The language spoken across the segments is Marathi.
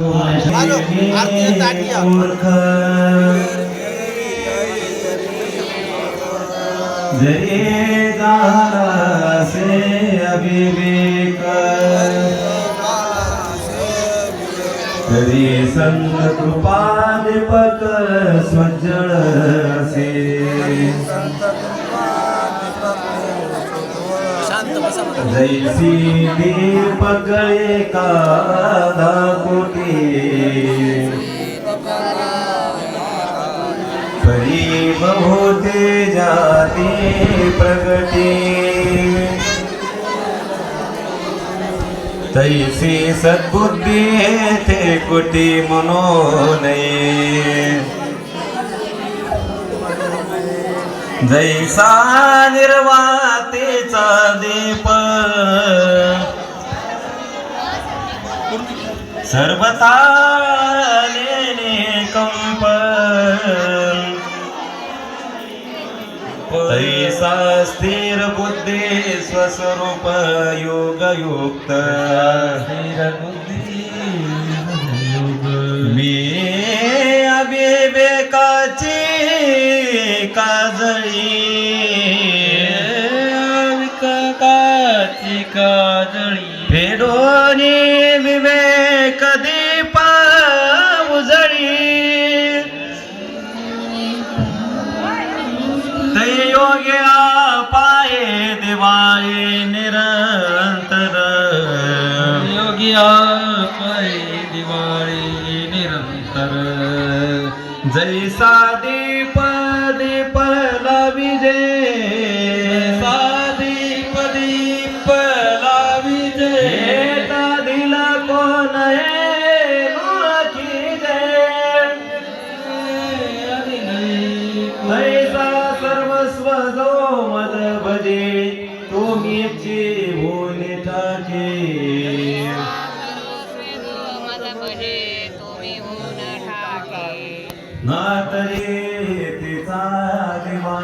आलो, आरतीला से अविवेक तरी संत कृपाधिपक स्वज्जळ असे। शांत जैसी दीप गए का होते जाती प्रगति तैसी सद्बुद्धि थे कुटी मनो नहीं जैसा निर्वातेचा दीप. सर्वता कंप. तैसा स्थिर बुद्धी स्वस्वरूप योगयुक्त. मी काजळी विकाची काजळी. फेडोनी विवेक दीप उजळी ते योग्या पाये दिवाळे निरंतर. योगिया पाय दिवाळी निरंतर. जैसा तो मीची भूली टाके. नातरे तिचा दिवा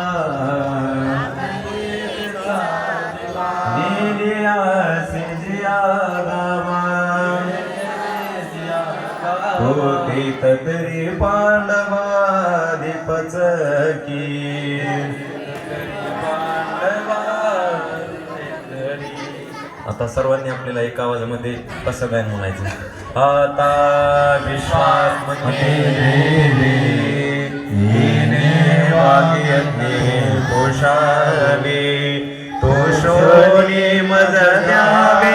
नेलिया सिजिया गावा होती तरी पांडवा दीपचकी आता सर्वांनी आपल्याला एका आवाजामध्ये कसं गायन म्हणायचं? आता विश्वास पोषावे खोशोनी मज द्यावे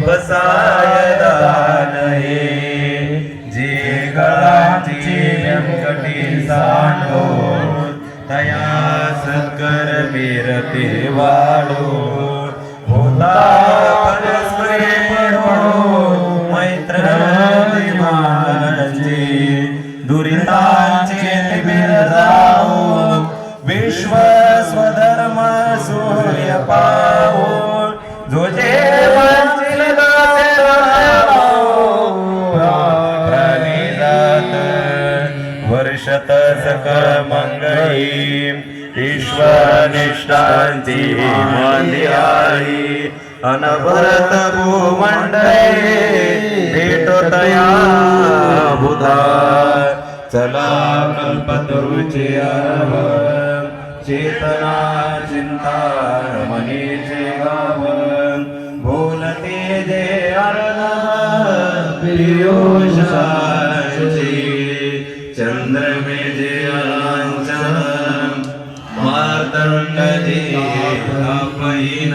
बसाय दान जे गळाची व्यंकटी सांडो तया सत्कर मेरते वाढो होता भरत अनभरत भूमंडळी भेटो तया बुधा। चला कल्पतरुचे अरभ चेतना चिंता मनीचे गाव। बोलते जे अर्णव चंद्र चंद्रमे जे अलांच मार्तंड जे आपहीन।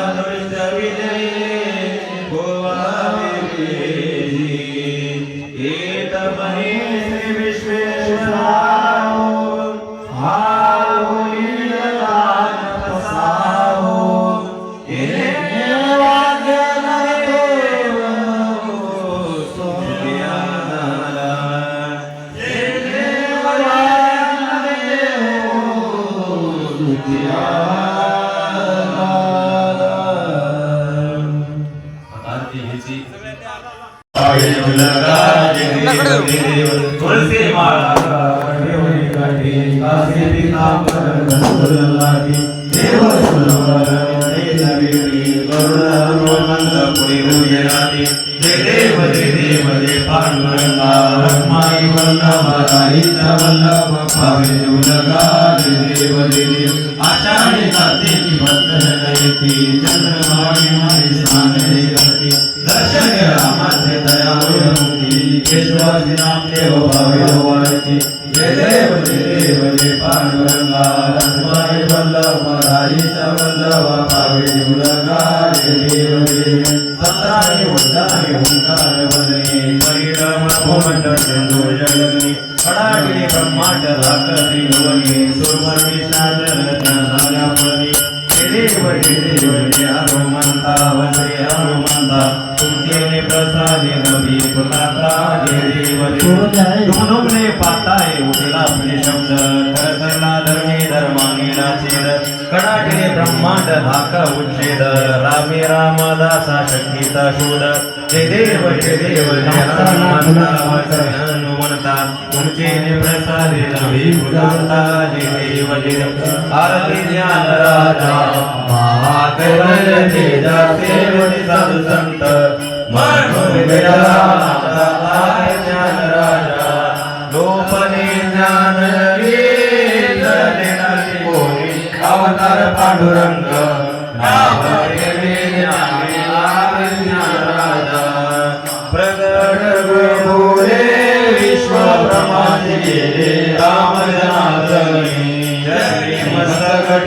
गाजे देव देव तुळसी माळा ठेवणे काठी कासे पितांबर घनसुर लाटी देव सुरवर वेळी गरुड हनुमंत पुढे उभे राहते जय देव जय देव जय पांडुरंगा रखमाई वल्लभ राईचा वल्लभ पावे उलगा जय देव जय देव आषाढी कार्तिकी भक्त येती चंद्रभागी मारी सांगणे करते दर्शन रामाचे दयावळ मुक्ती केशवाची नामदेव भावे वाळती जय देव जय देव जय पांडुरंगा वल्लभ वल्लभ जय देव जय उद्दानी ब्रह्मांड राकरी भुवनी सुरमर्मी सादर झाल्या पदी देव देव जय हनुमंता वंदे हनुमंता तुमचे प्रसादे पुनाता देव तुमने पाताय उठला आपले शब्द करकरला धर्मे धर्माने नाचेद ब्रह्मांड उच्छेद रामे रामदासा शक्तीचा शोध जय देव जय देव हनुमंता हनुमंता संचेने प्रसादे नवी पुनाता जय देव आरती ज्ञान राजा महाकैवल्य तेजा सेवती साधू संत। मनु गेला ज्ञान राजा लोपने ज्ञान अवतार पांडुरंग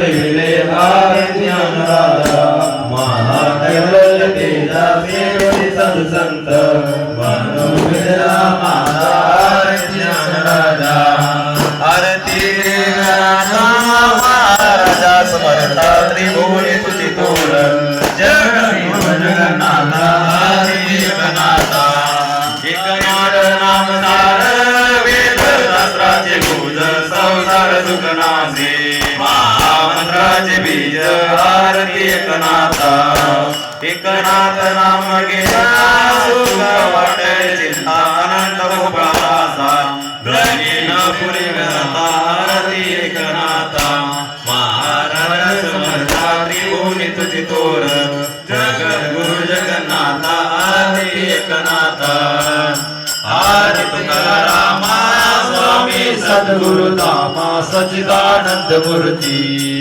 मस्तक टेविले ज्ञान तेजा सदसंत ज्ञान राजा आरती राजा महाराजा समर्था एकनाथा. एकनाथ नाम गेला सुख वाटे चिंता अनंत भोपासा ग्रहीन पुरी गणता आरती एकनाथा. महाराज समर्था त्रिभुवनी तुझी तोर जगत गुरु जगन्नाथा आरती एकनाथा. आरती तुकारामा स्वामी सद्गुरु धामा सचिदानंद मूर्ती.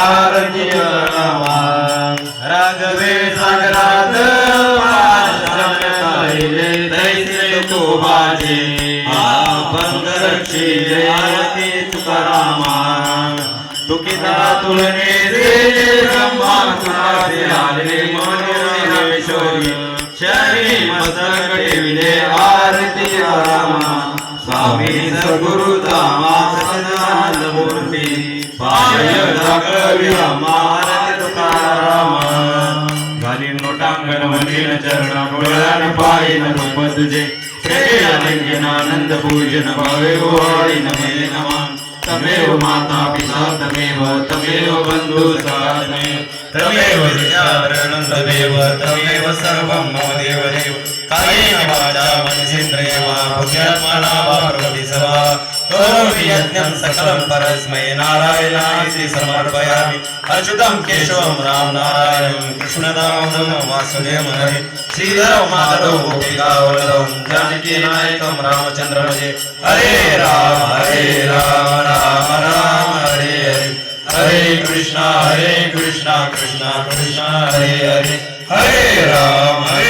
आरती राघवे सागरात पाशमताईले तो बाजे आरती तुकारामा तुकिता तुलने रे ब्रह्मा तुकाचे आले मनोरेश्वरी शरी मस्तक ठेविले आरती रामा स्वामी सद्गुरु दामा मूर्ती. पाय राघवी आरती तुकारामा. घालीन लोटांगण वंदीन चरण गोळ्यान पायीन रूप तुझे प्रेमानंद पूजन भावे ओवाळीन नमे नमा. तमेव माता पिता तमेव तमेव बंधु तमेव तमेव विद्यावरणं तमेव तमेव सर्वं मम देव देव कायेन वाचा मनसेन्द्रिय वा बुद्ध्यात्मना वा प्रकृति सवा यज्ञं सकलं परस्मै नारायणाय समर्पयामि। अच्युतं केशवं राम नारायणं कृष्णदामोदरं वासुदेवं हरे श्रीधरं माधवं गोपिकावल्लभं जानकी नायकं रामचन्द्र भजे हरे राम हरे राम राम राम हरे हरे। हरे कृष्णा हरे कृष्णा कृष्णा कृष्णा हरे हरे। हरे राम हरे